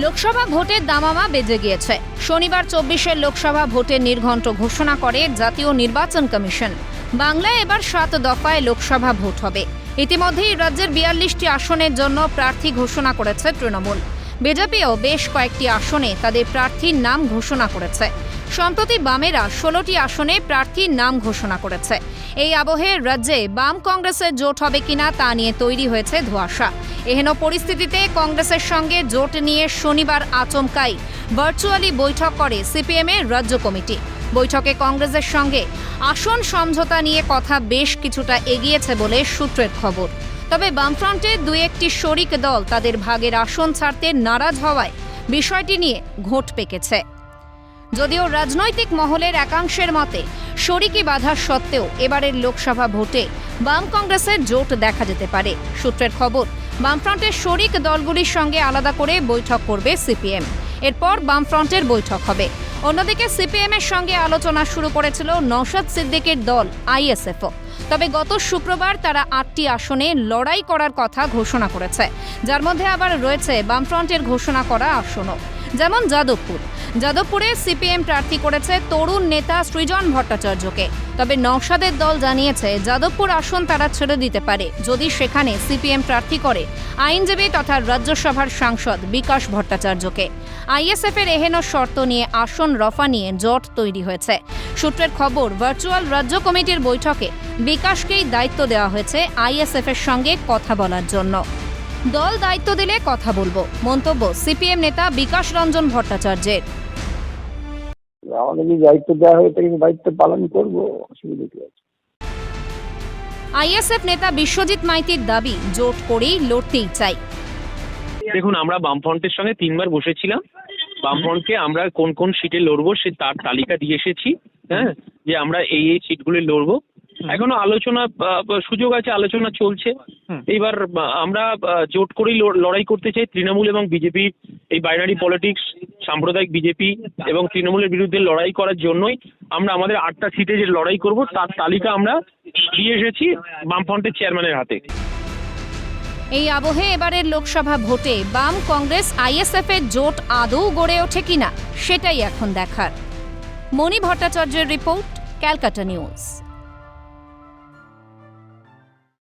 লোকসভা ভোটের দামামা বেজে গিয়েছে। শনিবার চব্বিশের লোকসভা ভোটের নির্ঘণ্ট ঘোষণা করে জাতীয় নির্বাচন কমিশন। বাংলায় এবার সাত দফায় লোকসভা ভোট হবে। ইতিমধ্যেই রাজ্যের বিয়াল্লিশটি আসনের জন্য প্রার্থী ঘোষণা করেছে তৃণমূল। বিজেপিও বেশ কয়েকটি আসনে তাদের প্রার্থীর নাম ঘোষণা করেছে। সম্প্রতি বামেরা ষোলোটি আসনে প্রার্থীর নাম ঘোষণা করেছে। এই আবহে রাজ্যে বাম কংগ্রেসের জোট হবে কিনা তা নিয়ে তৈরি হয়েছে ধোঁয়াশা। এহেন পরিস্থিতিতে কংগ্রেসের সঙ্গে জোট নিয়ে শনিবার আচমকাই ভার্চুয়ালি বৈঠক করে সিপিএমের রাজ্য কমিটি। বৈঠকে কংগ্রেসের সঙ্গে আসন সমঝোতা নিয়ে কথা বেশ কিছুটা এগিয়েছে বলে সূত্রের খবর। তবে বামফ্রন্টের দুই একটি শরিক দল তাদের ভাগের আসন ছাড়তে নারাজ হওয়ায় বিষয়টি নিয়ে ঘোট পেকেছে। যদিও রাজনৈতিক মহলের একাংশের মতে, শরিকি বাধা সত্ত্বেও এবারের লোকসভা ভোটে বাম কংগ্রেসের জোট দেখা যেতে পারে। সূত্রের খবর, বামফ্রন্টের শরিক দলগুলির সঙ্গে আলাদা করে বৈঠক করবে সিপিএম। এরপর বামফ্রন্টের বৈঠক হবে। অন্যদিকে সিপিএম এর সঙ্গে আলোচনা শুরু করেছিল নওশাদ সিদ্দিকের দল, আইএসএফও। তবে গত শুক্রবার তারা আটটি আসনে লড়াই করার কথা ঘোষণা করেছে। যার মধ্যে আবার রয়েছে বামফ্রন্টের ঘোষণা করা আসনও। যেমন যাদবপুর। যাদবপুরে সিপিএম প্রার্থী করেছে তরুণ নেতা সৃজন ভট্টাচার্যকে। তবে নওশাদের দল জানিয়েছে, যাদবপুর আসন তারা ছেড়ে দিতে পারে। যদি সেখানে সিপিএম প্রার্থী করে, আইনজীবী তথা রাজ্যসভার সাংসদ বিকাশ ভট্টাচার্যকে। আইএসএফ এর এহেন শর্ত নিয়ে আসন রফা নিয়ে জট তৈরি হয়েছে। সূত্রের খবর, ভার্চুয়াল রাজ্য কমিটির বৈঠকে বিকাশকেই দায়িত্ব দেওয়া হয়েছে আইএসএফ এর সঙ্গে কথা বলার জন্য। দল দায়িত্ব দিলে কথা বলব। মন্তব্য সিপিএম নেতা বিকাশ রঞ্জন ভট্টাচার্যের। দায়িত্ব দেওয়া হয়েছে কিন্তু দায়িত্ব পালন করব অসুবিধা কি আছে? আইএসএফ নেতা বিশ্বজিৎ মাইতির দাবি জোট করেই লড়তেই চাই। দেখুন আমরা বামফ্রন্টের সঙ্গে তিনবার বসেছিলাম। বামফ্রন্টকে আমরা কোন কোন সিটে লড়বো সে তার তালিকা দিয়ে এসেছি হ্যাঁ? যে আমরা এই এই সিটগুলি লড়বো। এখনও আলোচনা সুযোগ আছে আলোচনা চলছে। এইবার আমরা জোট করেই লড়াই করতে চাই তৃণমূল এবং বিজেপি এই বাইনারি পলিটিক্স সাম্প্রদায়িক বিজেপি এবং তৃণমূলের বিরুদ্ধে লড়াই করার জন্যই আমরা আমাদের আটটা সিটে যে লড়াই করব তার তালিকা আমরা দিয়ে এসেছি বামফ্রন্টের চেয়ারম্যানের হাতে। এই আবহে এবারের লোকসভা ভোটে বাম কংগ্রেস আইএসএফ এর জোট আদৌ গড়ে ওঠে কিনা সেটাই এখন দেখার। মণি ভট্টাচার্যের রিপোর্ট ক্যালকাটা নিউজ।